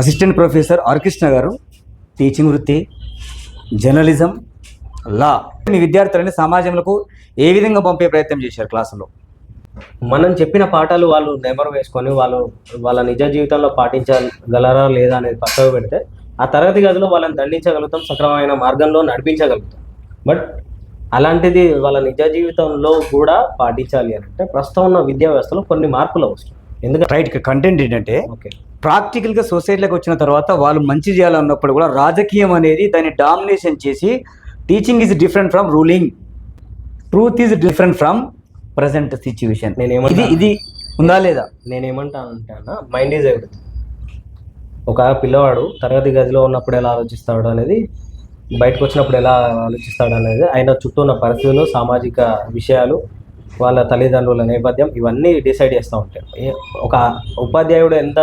Assistant professor R Krishna గారు teaching వృత్తి journalism లా. మీ విద్యార్థులని సమాజంలో ఏ విధంగా పంపే ప్రయత్నం చేశారు క్లాసులో? మనం చెప్పిన పాఠాలు వాళ్ళు నెమరు వేసుకొని వాళ్ళు వాళ్ళ నిజ జీవితంలో పాటించగలరా లేదా అనేది పక్కకు పెడితే ఆ తరగతి గదిలో వాళ్ళని దండించగలుగుతాం సక్రమమైన మార్గంలో నడిపించగలుగుతాం. బట్ అలాంటిది వాళ్ళ నిజ జీవితంలో కూడా పాటించాలి అని అంటే ప్రస్తుతం ఉన్న విద్యా వ్యవస్థలో కొన్ని మార్పులు అవసరం. ఎందుకంటే రైట్ కంటెంట్ ఏంటంటే ఓకే. ప్రాక్టికల్గా సొసైటీలోకి వచ్చిన తర్వాత వాళ్ళు మంచి చేయాలన్నప్పుడు కూడా రాజకీయం అనేది దాన్ని డామినేషన్ చేసి teaching is different from ruling truth is different from present situation ఇది ఇది ఉందా లేదా? నేనేమంటానంటే మైండ్ ఈజ్ ఎవ్రీథింగ్ ఒక పిల్లవాడు తరగతి గదిలో ఉన్నప్పుడు ఎలా ఆలోచిస్తాడు అనేది బయటకు వచ్చినప్పుడు ఎలా ఆలోచిస్తాడు అనేది ఆయన చుట్టూ ఉన్న పరిస్థితులు సామాజిక విషయాలు వాళ్ళ తల్లిదండ్రుల నేపథ్యం ఇవన్నీ డిసైడ్ చేస్తూ ఉంటాయి ఒక ఉపాధ్యాయుడు ఎంత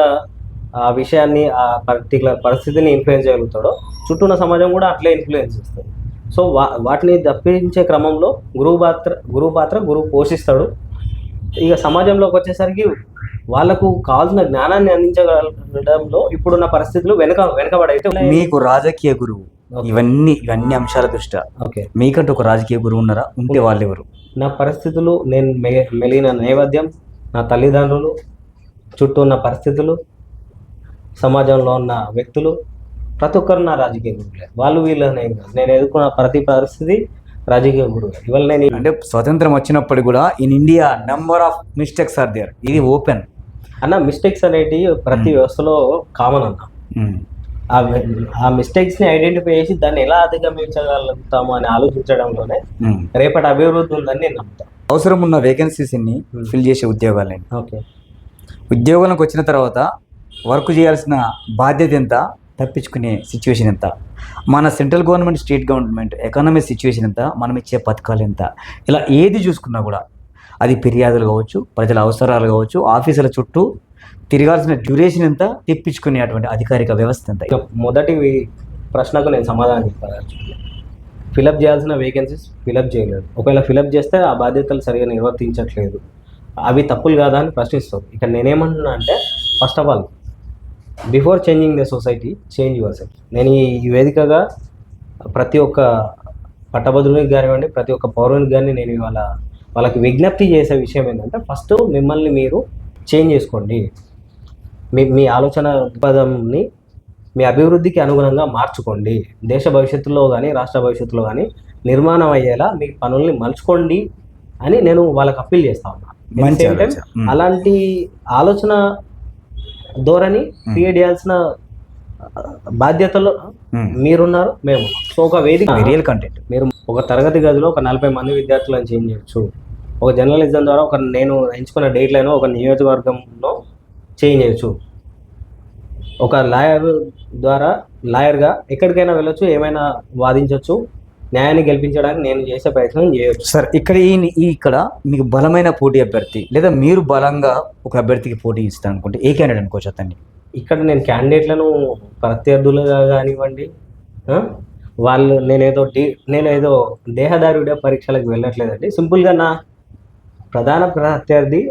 ఆ విషయాన్ని ఆ పర్టికులర్ పరిస్థితిని ఇన్ఫ్లుయెన్స్ చేయగలుగుతాడో చుట్టూ ఉన్న సమాజం కూడా అట్లే ఇన్ఫ్లుయెన్స్ చేస్తుంది. సో వా వాటిని తప్పించే క్రమంలో గురువు పాత్ర గురువు పాత్ర గురువు పోషిస్తాడు. ఇక సమాజంలోకి వచ్చేసరికి వాళ్ళకు కావాల్సిన జ్ఞానాన్ని అందించగలడంలో ఇప్పుడున్న పరిస్థితులు వెనక వెనకబడైతే. మీకు రాజకీయ గురువు. ఇవన్నీ ఇవన్నీ అంశాల దృష్ట్యా? ఓకే. మీకంటూ ఒక రాజకీయ గురువు ఉన్నారా? ఉంటే వాళ్ళు ఎవరు నా పరిస్థితులు నేను మె- మెలిగిన నేపథ్యం నా తల్లిదండ్రులు చుట్టూ ఉన్న పరిస్థితులు సమాజంలో ఉన్న వ్యక్తులు ప్రతి ఒక్కరు నా రాజకీయ గురువులే. వాళ్ళు వీళ్ళనే కాదు. నేను ఎదుర్కొన్న ప్రతి పరిస్థితి రాజకీయ గురువు ఇవాళ నేను అంటే స్వతంత్రం వచ్చినప్పుడు కూడా in India number of mistakes are there ఇది ఓపెన్ అన్న మిస్టేక్స్ అనేటివి ప్రతి వ్యవస్థలో కామన్ అన్న. ఆ ఆ మిస్టేక్స్ని ఐడెంటిఫై చేసి దాన్ని ఎలా అధిగమించగలుగుతాము అని ఆలోచించడంలోనే రేపటి అభివృద్ధి ఉందని నేను నమ్ముతాను అవసరం ఉన్న వేకెన్సీస్ని ఫిల్ చేసే ఉద్యోగాలండి. ఓకే. ఉద్యోగంలోకి వచ్చిన తర్వాత వర్క్ చేయాల్సిన బాధ్యత ఎంత? తప్పించుకునే సిచ్యువేషన్ ఎంత? మన central government state government economy situation ఎంత? మనం ఇచ్చే పథకాలు ఎంత? ఇలా ఏది చూసుకున్నా కూడా అది ఫిర్యాదులు కావచ్చు ప్రజల అవసరాలు కావచ్చు ఆఫీసుల చుట్టూ తిరగాల్సిన డ్యూరేషన్ ఎంత? తెప్పించుకునేటువంటి అధికారిక వ్యవస్థ ఎంత? మొదటి ప్రశ్నకు నేను సమాధానం చెప్పాలి ఫిలప్ చేయాల్సిన వేకెన్సీస్ ఫిలప్ చేయలేదు. ఒకవేళ ఫిలప్ చేస్తే ఆ బాధ్యతలు సరిగా నిర్వర్తించట్లేదు. అవి తప్పులు కాదా అని ప్రశ్నిస్తారు ఇక నేనేమంటున్నా అంటే first of all before changing the society change yourself నేను ఈ వేదికగా ప్రతి ఒక్క పట్టభద్రునికి కానివ్వండి ప్రతి ఒక్క పౌరునికి కానీ నేను ఇవాళ వాళ్ళకి విజ్ఞప్తి చేసే విషయం ఏంటంటే ఫస్ట్ మిమ్మల్ని మీరు చేంజ్ చేసుకోండి మీ మీ ఆలోచన దృక్పథంని మీ అభివృద్ధికి అనుగుణంగా మార్చుకోండి దేశ భవిష్యత్తులో కానీ రాష్ట్ర భవిష్యత్తులో కానీ నిర్మాణం అయ్యేలా మీ పనుల్ని మలుచుకోండి అని నేను వాళ్ళకి అప్పీల్ చేస్తా ఉన్నా At the మంచి same time, ఆలోచన. మ్మ్. అలాంటి ఆలోచన ధోరణి క్రియేట్ చేయాల్సిన బాధ్యతలో. మీరున్నారు మేము సో ఒక వేదిక రియల్ కంటెంట్ మీరు ఒక తరగతి గదిలో ఒక నలభై మంది విద్యార్థులను చేంజ్ చేయొచ్చు. ఒక జర్నలిజం ద్వారా ఒక నేను ఎంచుకున్న డేట్ లైన్ ఒక నియోజకవర్గంలో చేంజ్ చేయొచ్చు. ఒక లాయర్ ద్వారా లాయర్గా ఎక్కడికైనా వెళ్ళొచ్చు ఏమైనా వాదించవచ్చు న్యాయాన్ని గెలిపించడానికి నేను చేసే ప్రయత్నం చేయొచ్చు. సార్ ఇక్కడ ఈ ఇక్కడ మీకు బలమైన పోటీ అభ్యర్థి లేదా మీరు బలంగా ఒక అభ్యర్థికి పోటీ ఇస్తాను అనుకుంటే ఏ క్యాండిడేట్ అనుకోవచ్చు అతన్ని? ఇక్కడ నేను క్యాండిడేట్లను ప్రత్యర్థులుగా కానివ్వండి వాళ్ళు నేనేదో డి నేను ఏదో దేహదారుడే పరీక్షలకు వెళ్ళట్లేదండి. సింపుల్గా నా ప్రధాన ప్రత్యర్థి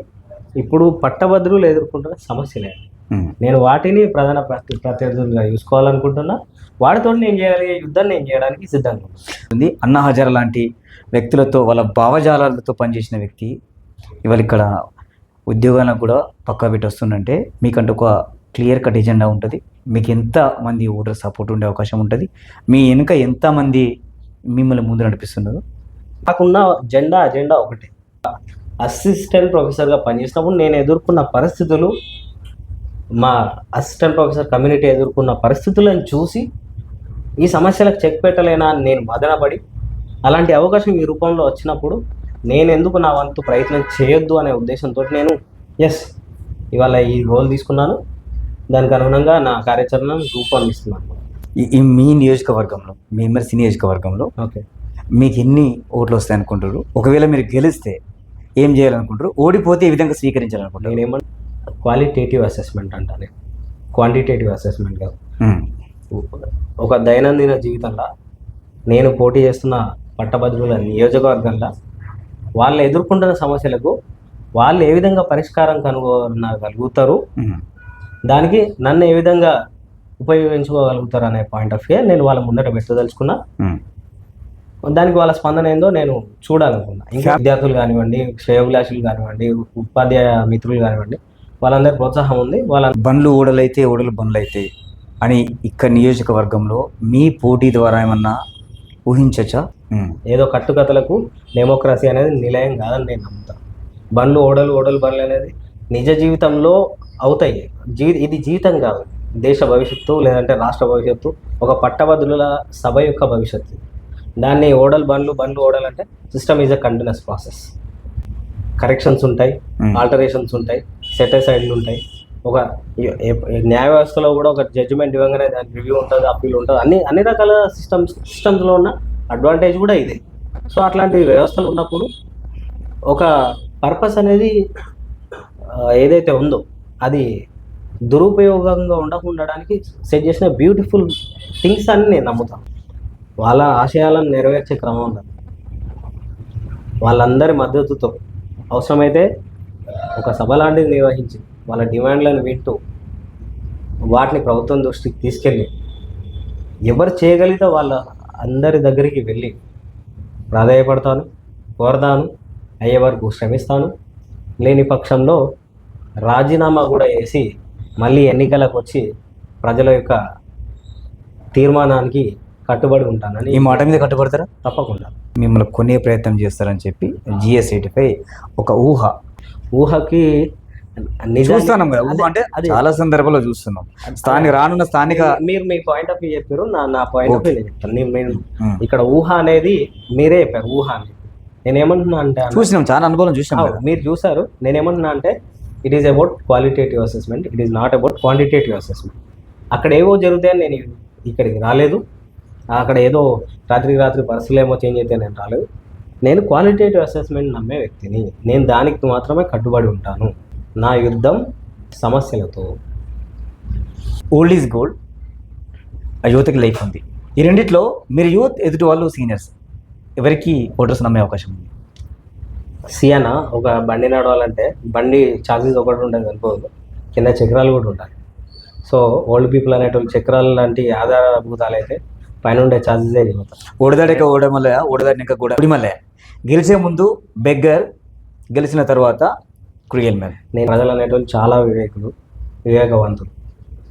ఇప్పుడు పట్టభద్రులు ఎదుర్కొంటున్న సమస్యలే. Hmm. నేను వాటిని ప్రధాన ప్రత్యర్థులుగా చూసుకోవాలనుకుంటున్నా. వాటితో నేను చేయగలిగే యుద్ధాన్ని నేను చేయడానికి సిద్ధంగా ఉంది. అన్నా హజారా లాంటి వ్యక్తులతో వాళ్ళ భావజాలాలతో పనిచేసిన వ్యక్తి ఇవాళ ఇక్కడ ఉద్యోగాలకు కూడా పక్కా పెట్టి వస్తుందంటే మీకంటూ ఒక క్లియర్ కట్ ఎజెండా ఉంటుంది. మీకు ఎంత మంది ఓటర్ సపోర్ట్ ఉండే అవకాశం ఉంటుంది. మీ వెనుక ఎంతమంది మిమ్మల్ని ముందు నడిపిస్తున్నారు? నాకున్న జెండా అజెండా ఒకటే. అసిస్టెంట్ ప్రొఫెసర్గా పనిచేసినప్పుడు నేను ఎదుర్కొన్న పరిస్థితులు మా అసిస్టెంట్ ప్రొఫెసర్ కమ్యూనిటీ ఎదుర్కొన్న పరిస్థితులను చూసి ఈ సమస్యలకు చెక్ పెట్టలేనా అని నేను మదనపడి అలాంటి అవకాశం ఈ రూపంలో వచ్చినప్పుడు నేను ఎందుకు నా వంతు ప్రయత్నం చేయొద్దు అనే ఉద్దేశంతో నేను ఎస్ ఇవాళ ఈ రోల్ తీసుకున్నాను. దానికి అనుగుణంగా నా కార్యాచరణను రూపొందిస్తున్నాను. ఈ- మీ నియోజకవర్గంలో మీ ఎమ్మెల్సీ నియోజకవర్గంలో ఓకే. మీకు ఎన్ని ఓట్లు వస్తాయి అనుకుంటారు ఒకవేళ మీరు గెలిస్తే ఏం చేయాలనుకుంటారు ఓడిపోతే ఈ విధంగా స్వీకరించాలనుకుంటారు నేనేమన్నా క్వాలిటేటివ్ అసెస్మెంట్ అంటాను క్వాంటిటేటివ్ అసెస్మెంట్ కాదు. ఒక దైనందిన జీవితంలో నేను పోటీ చేస్తున్న పట్టభద్రుల నియోజకవర్గంలో వాళ్ళు ఎదుర్కొంటున్న సమస్యలకు వాళ్ళు ఏ విధంగా పరిష్కారం కనుగొనగలుగుతారు. దానికి నన్ను ఏ విధంగా ఉపయోగించుకోగలుగుతారు అనే పాయింట్ ఆఫ్ వ్యూ నేను వాళ్ళ ముందట పెట్టదలుచుకున్నా. దానికి వాళ్ళ స్పందన ఏందో నేను చూడాలనుకున్నా ఇంకా విద్యార్థులు కానివ్వండి శ్రేయోభిలాషులు కానివ్వండి ఉపాధ్యాయ మిత్రులు కానివ్వండి వాళ్ళందరి ప్రోత్సాహం ఉంది. వాళ్ళ బండ్లు ఓడలైతే ఓడలు బండ్లు అయితే అని ఇక్కడ నియోజకవర్గంలో మీ పోటీ ద్వారా ఏమన్నా ఊహించచ్చా? ఏదో కట్టుకథలకు డెమోక్రసీ అనేది నిలయం కాదని నేను నమ్ముతాను బండ్లు ఓడలు ఓడలు బండ్లు అనేది నిజ జీవితంలో అవుతాయి. జీ ఇది జీవితం కాదు. దేశ భవిష్యత్తు లేదంటే రాష్ట్ర భవిష్యత్తు ఒక పట్టభద్రుల సభ యొక్క భవిష్యత్తు. దాన్ని ఓడలు బండ్లు బండ్లు ఓడలు అంటే system is a continuous process corrections ఉంటాయి. ఆల్టరేషన్స్ ఉంటాయి. సెటిసైడ్లు ఉంటాయి. ఒక న్యాయ వ్యవస్థలో కూడా ఒక జడ్జిమెంట్ ఇవ్వగానే దానికి రివ్యూ ఉంటుంది అప్పీల్ ఉంటుంది. అన్ని అన్ని రకాల సిస్టమ్స్ సిస్టమ్స్లో ఉన్న అడ్వాంటేజ్ కూడా ఇదే. సో అట్లాంటి వ్యవస్థలు ఉన్నప్పుడు ఒక పర్పస్ అనేది ఏదైతే ఉందో అది దురుపయోగంగా ఉండకుండడానికి సెట్ చేసిన బ్యూటిఫుల్ థింగ్స్ అని నేను నమ్ముతాను వాళ్ళ ఆశయాలను నెరవేర్చే క్రమం క్రమంలో వాళ్ళందరి మద్దతుతో అవసరమైతే ఒక సభ లాంటిది నిర్వహించి వాళ్ళ డిమాండ్లను వింటూ వాటిని ప్రభుత్వం దృష్టికి తీసుకెళ్ళి ఎవరు చేయగలిగితే వాళ్ళ అందరి దగ్గరికి వెళ్ళి ప్రాధాయపడతాను కోరతాను అయ్యే వరకు శ్రమిస్తాను. లేని పక్షంలో రాజీనామా కూడా వేసి మళ్ళీ ఎన్నికలకు వచ్చి ప్రజల యొక్క తీర్మానానికి కట్టుబడి ఉంటానని ఈ మాట మీద కట్టుబడతారా? తప్పకుండా. మిమ్మల్ని కొనే ప్రయత్నం చేస్తారని చెప్పి జిఎస్ ఎయిటీపై ఒక ఊహ ఊహకి నిజాన్ని- చూస్తున్నాం కదా ఊహ అదే- అంటే. చాలా సందర్భాల్లో చూస్తున్నాం. స్థానిక రానున్న స్థానిక మీరు మీ పాయింట్ ఆఫ్ వ్యూ చెప్పారు నా నా పాయింట్ ఆఫ్ వ్యూ చెప్తాను. నేను-. ఇక్కడ ఊహ అనేది మీరే చెప్పారు ఊహ అని నేను ఏమంటున్నా అంటే చూసినాం చాలా అనుభవం చూసినాం మీరు చూసారు. నేను ఏమంటున్నా అంటే it is about qualitative assessment it is not about quantitative assessment అక్కడ ఏవో జరుగుతాయని నేను ఇక్కడికి రాలేదు. అక్కడ ఏదో రాత్రికి రాత్రి పరిస్థితులు ఏమో చేంజ్ అయితే నేను రాలేదు. నేను క్వాలిటేటివ్ అసెస్మెంట్ నమ్మే వ్యక్తిని. నేను దానికి మాత్రమే కట్టుబడి ఉంటాను. నా యుద్ధం సమస్యలతో. ఓల్డ్ ఈజ్ గోల్డ్ ఆ యువతకి లైఫ్ ఉంది. ఈ రెండిట్లో మీరు యూత్ ఎదుటి వాళ్ళు సీనియర్స్ ఎవరికి ఓటర్స్ నమ్మే అవకాశం ఉంది? సియానా? ఒక బండి నడవాలంటే బండి ఛార్జెస్ ఒకటి ఉంటుంది అనుకోదు కింద చక్రాలు కూడా ఉంటాయి. సో ఓల్డ్ పీపుల్ అనేటువంటి చక్రాలు లాంటి ఆధారభూతాలు అయితే పైన ఉండే ఛార్జెసే ఓడదాడిక ఓడమల్ల ఓడదాడిక కూడా గుడిమల్లె గెలిచే ముందు బెగ్గర్ గెలిచిన తర్వాత క్రియల్ మ్యాన్. నేను ప్రజలు అనేటువంటి చాలా వివేకులు వివేకవంతులు.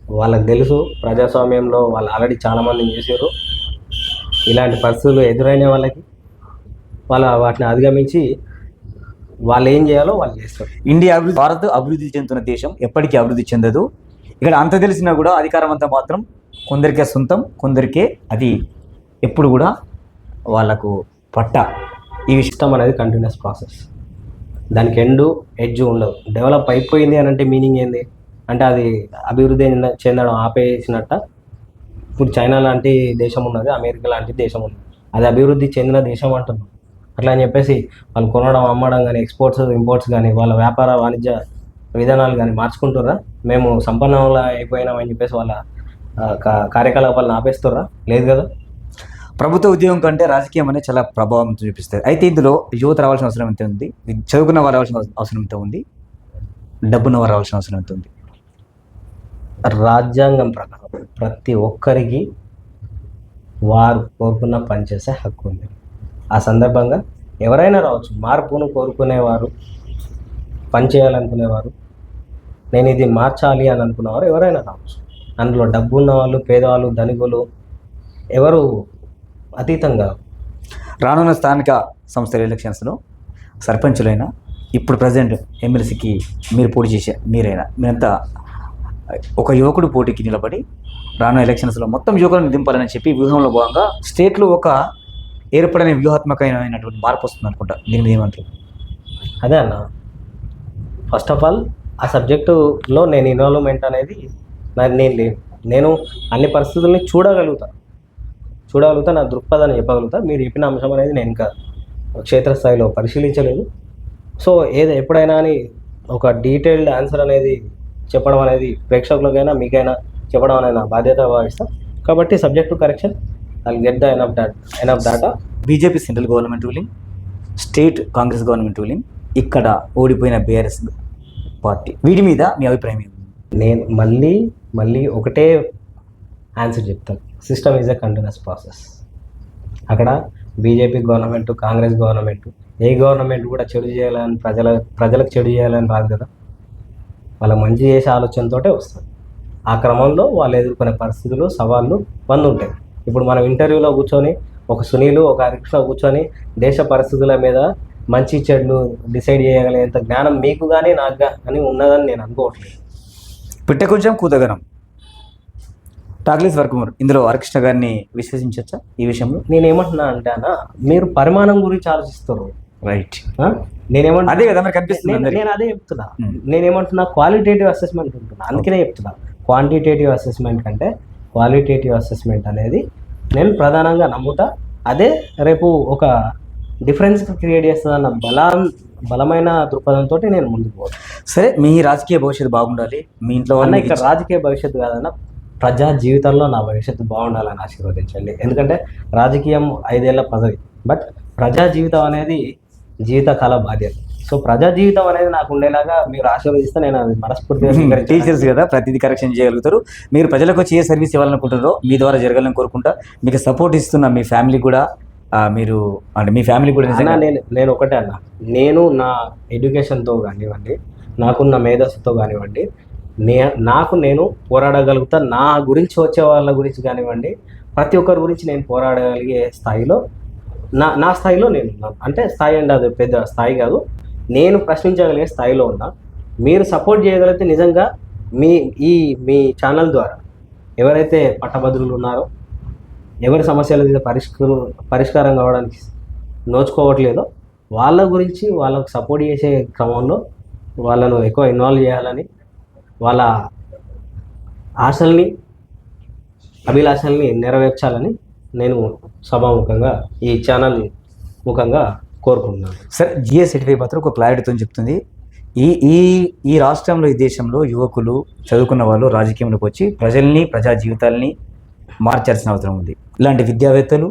వాళ్ళకి తెలుసు ప్రజాస్వామ్యంలో వాళ్ళు ఆల్రెడీ చాలామంది చేశారు. ఇలాంటి పరిస్థితులు ఎదురైన వాళ్ళకి. వాళ్ళ వాటిని అధిగమించి వాళ్ళు ఏం చేయాలో వాళ్ళు చేస్తారు. ఇండియా అభివృద్ధి భారత్ అభివృద్ధి చెందుతున్న దేశం ఎప్పటికీ అభివృద్ధి చెందదు. ఇక్కడ అంత తెలిసినా కూడా అధికారం అంతా మాత్రం కొందరికే సొంతం కొందరికే అది. ఎప్పుడు కూడా వాళ్ళకు పట్ట. ఈ విషయం అనేది కంటిన్యూస్ ప్రాసెస్ దానికి ఎండు ఎడ్జ్ ఉండదు డెవలప్ అయిపోయింది అని అంటే మీనింగ్ ఏంది? అంటే అది అభివృద్ధి చెందడం ఆపేసినట్ట ఇప్పుడు చైనా లాంటి దేశం ఉన్నది అమెరికా లాంటి దేశం ఉంది అది అభివృద్ధి చెందిన దేశం అంటున్నాం. అట్లా అని చెప్పేసి వాళ్ళు కొనడం అమ్మడం కానీ ఎక్స్పోర్ట్స్ ఇంపోర్ట్స్ కానీ వాళ్ళ వ్యాపార వాణిజ్య విధానాలు కానీ మార్చుకుంటుర్రా? మేము సంపన్నంలా అయిపోయినామని చెప్పేసి వాళ్ళ కా- కార్యకలాపాలను ఆపేస్తుర్రా? లేదు కదా? ప్రభుత్వ ఉద్యోగం కంటే రాజకీయం అనేది చాలా ప్రభావం చూపిస్తుంది. అయితే ఇందులో యువత రావాల్సిన అవసరం ఎంత ఉంది? చదువుకున్న వారు రావాల్సిన అవసరం ఎంత ఉంది? డబ్బున్న వారు రావాల్సిన అవసరం ఎంత ఉంది? రాజ్యాంగం ప్రకారం ప్రతి ఒక్కరికి వారు కోరుకున్న పనిచేసే హక్కు ఉంది. ఆ సందర్భంగా ఎవరైనా రావచ్చు. మార్పును కోరుకునేవారు పని చేయాలనుకునేవారు నేను ఇది మార్చాలి అని అనుకున్నవారు ఎవరైనా రావచ్చు. అందులో డబ్బు ఉన్నవాళ్ళు పేదవాళ్ళు ధనికులు ఎవరు అతీతంగా రానున్న స్థానిక సంస్థల ఎలక్షన్స్లో సర్పంచులైనా ఇప్పుడు ప్రజెంట్ ఎమ్మెల్సీకి మీరు పోటీ చేసే మీరైనా మీరంతా ఒక యువకుడు పోటీకి నిలబడి రానున్న ఎలక్షన్స్లో మొత్తం యువకులను దింపాలని చెప్పి వ్యూహంలో భాగంగా స్టేట్లో ఒక ఏర్పడని వ్యూహాత్మకమైనటువంటి మార్పు వస్తుంది అనుకుంటా. దీని మీద ఏమంటారు? అదే అన్న. ఫస్ట్ ఆఫ్ ఆల్ ఆ సబ్జెక్టులో నేను ఇన్వాల్వ్మెంట్ అనేది నేను నేను అన్ని పరిస్థితుల్ని చూడగలుగుతాను చూడగలుగుతా నా దృక్పథాన్ని చెప్పగలుగుతా. మీరు చెప్పిన అంశం అనేది నేను ఇంకా క్షేత్రస్థాయిలో పరిశీలించలేదు. సో ఏది ఎప్పుడైనా అని ఒక డీటెయిల్డ్ ఆన్సర్ అనేది చెప్పడం అనేది ప్రేక్షకులకైనా మీకైనా చెప్పడం అనేది నా బాధ్యత భావిస్తా కాబట్టి subject to correction I get the enough data enough data BJP central government ruling state Congress government ruling ఇక్కడ ఓడిపోయిన బీఆర్ఎస్ పార్టీ. వీటి మీద మీ అభిప్రాయం ఏమి నేను మళ్ళీ మళ్ళీ ఒకటే ఆన్సర్ చెప్తారు system is a continuous process అక్కడ బీజేపీ గవర్నమెంట్ కాంగ్రెస్ గవర్నమెంట్ ఏ గవర్నమెంట్ కూడా చెడు చేయాలని ప్రజల ప్రజలకు చెడు చేయాలని రాదు కదా? వాళ్ళ మంచి చేసే ఆలోచనతోటే వస్తుంది. ఆ క్రమంలో వాళ్ళు ఎదుర్కొనే పరిస్థితులు సవాళ్ళు వంద ఉంటాయి. ఇప్పుడు మనం ఇంటర్వ్యూలో కూర్చొని ఒక సునీలు ఒక హరికృష్ణ కూర్చొని దేశ పరిస్థితుల మీద మంచి చెడులు డిసైడ్ చేయగలిగేంత జ్ఞానం మీకు కానీ నాకు కానీ ఉన్నదని నేను అనుకోవట్లేదు. పిట్ట కొంచెం కూతగనం. టాక్లీస్ వర్క్ ఇందులో హరికృష్ణ గారిని విశ్వసించవచ్చా ఈ విషయంలో? నేను ఏమంటున్నా అంటే అన్న మీరు పరిమాణం గురించి ఆలోచిస్తారు రైట్? నేనేమంటున్నా అదే కదా మరి కనిపిస్తుంది నేను అదే చెప్తున్నా. Hmm. నేనేమంటున్నా క్వాలిటేటివ్ అసెస్మెంట్ ఉంటున్నా. అందుకనే చెప్తున్నా. క్వాంటిటేటివ్ అసెస్మెంట్ కంటే క్వాలిటేటివ్ అసెస్మెంట్ అనేది నేను ప్రధానంగా నమ్ముతా. అదే రేపు ఒక డిఫరెన్స్ క్రియేట్ చేస్తుందన్న బలం బలమైన దృక్పథంతో నేను ముందుకు పోతాను సరే మీ రాజకీయ భవిష్యత్తు బాగుండాలి. మీ ఇంట్లో ఇక్కడ రాజకీయ భవిష్యత్తు కాదన్న ప్రజా జీవితంలో నా భవిష్యత్తు బాగుండాలని ఆశీర్వదించండి. ఎందుకంటే రాజకీయం ఐదేళ్ళ పదవి. బట్ ప్రజా జీవితం అనేది జీవితకాల బాధ్యత. సో ప్రజా జీవితం అనేది నాకు ఉండేలాగా మీరు ఆశీర్వదిస్తే నేను అది మనస్ఫూర్తిగా. టీచర్స్ కదా ప్రతిదీ కరెక్షన్ చేయగలుగుతారు. మీరు ప్రజలకు వచ్చి ఏ సర్వీస్ ఇవ్వాలనుకుంటారో మీ ద్వారా జరగాలని కోరుకుంటా. మీకు సపోర్ట్ ఇస్తున్న మీ ఫ్యామిలీ కూడా మీరు అంటే మీ ఫ్యామిలీ కూడా నిజంగా నేను నేను ఒకటే అన్న. నేను నా ఎడ్యుకేషన్తో కానివ్వండి నాకున్న మేధస్సుతో కానివ్వండి నే నాకు నేను పోరాడగలుగుతా నా గురించి వచ్చే వాళ్ళ గురించి కానివ్వండి ప్రతి ఒక్కరి గురించి నేను పోరాడగలిగే స్థాయిలో నా నా స్థాయిలో నేను ఉన్నాను అంటే స్థాయి అండి అది పెద్ద స్థాయి కాదు. నేను ప్రశ్నించగలిగే స్థాయిలో ఉన్నా. మీరు సపోర్ట్ చేయగలిగితే నిజంగా మీ ఈ మీ ఛానల్ ద్వారా ఎవరైతే పట్టభద్రులు ఉన్నారో ఎవరి సమస్యలు అయితే పరిష్కారం పరిష్కారం కావడానికి నోచుకోవట్లేదో వాళ్ళ గురించి వాళ్ళకు సపోర్ట్ చేసే క్రమంలో వాళ్ళను ఎక్కువ ఇన్వాల్వ్ చేయాలని వాళ్ళ ఆశల్ని అభిలాషల్ని నెరవేర్చాలని నేను సభాముఖంగా ఈ ఛానల్ ముఖంగా కోరుకుంటున్నాను. సార్ జిఎస్ సర్టిఫై మాత్రం ఒక క్లారిటీతో చెప్తుంది. ఈ ఈ ఈ రాష్ట్రంలో ఈ దేశంలో యువకులు చదువుకున్న వాళ్ళు రాజకీయంలోకి వచ్చి ప్రజల్ని ప్రజా జీవితాల్ని మార్చాల్సిన అవసరం ఉంది. ఇలాంటి విద్యావేత్తలు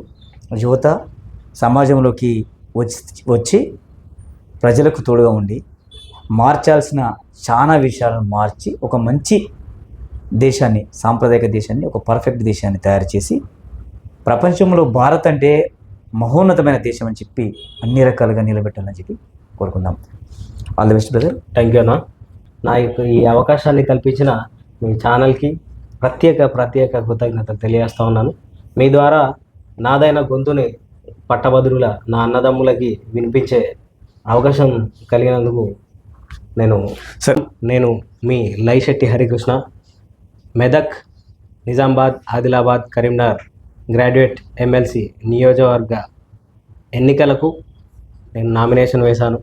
యువత సమాజంలోకి వచ్చి వచ్చి ప్రజలకు తోడుగా ఉండి మార్చాల్సిన చాలా విషయాలను మార్చి ఒక మంచి దేశాన్ని సాంప్రదాయక దేశాన్ని ఒక పర్ఫెక్ట్ దేశాన్ని తయారు చేసి ప్రపంచంలో భారత్ అంటే మహోన్నతమైన దేశం అని చెప్పి అన్ని రకాలుగా నిలబెట్టాలని చెప్పి కోరుకుందాం. All the best brother thank you అన్న. నా యొక్క ఈ అవకాశాన్ని కల్పించిన మీ ఛానల్కి ప్రత్యేక ప్రత్యేక కృతజ్ఞతలు తెలియజేస్తూ ఉన్నాను. మీ ద్వారా నాదైన గొంతుని పట్టభద్రుల నా అన్నదమ్ములకి వినిపించే అవకాశం కలిగినందుకు నేను సరే. నేను మీ లైశెట్టి హరికృష్ణ మెదక్ నిజామాబాద్ ఆదిలాబాద్ కరీంనగర్ గ్రాడ్యుయేట్ ఎమ్మెల్సీ నియోజకవర్గ ఎన్నికలకు నేను నామినేషన్ వేశాను.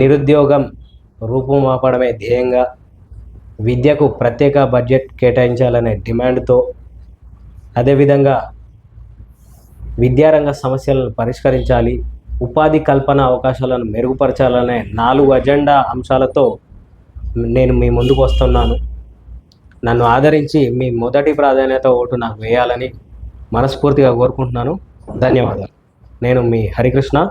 నిరుద్యోగం రూపుమాపడమే ధ్యేయంగా విద్యకు ప్రత్యేక బడ్జెట్ కేటాయించాలనే డిమాండ్తో అదేవిధంగా విద్యారంగ సమస్యలను పరిష్కరించాలి ఉపాధి కల్పన అవకాశాలను మెరుగుపరచాలనే నాలుగు అజెండా అంశాలతో నేను మీ ముందుకు వస్తున్నాను. నన్ను ఆదరించి మీ మొదటి ప్రాధాన్యత ఓటు నాకు వేయాలని మనస్ఫూర్తిగా కోరుకుంటున్నాను. ధన్యవాదాలు. నేను మీ హరికృష్ణ.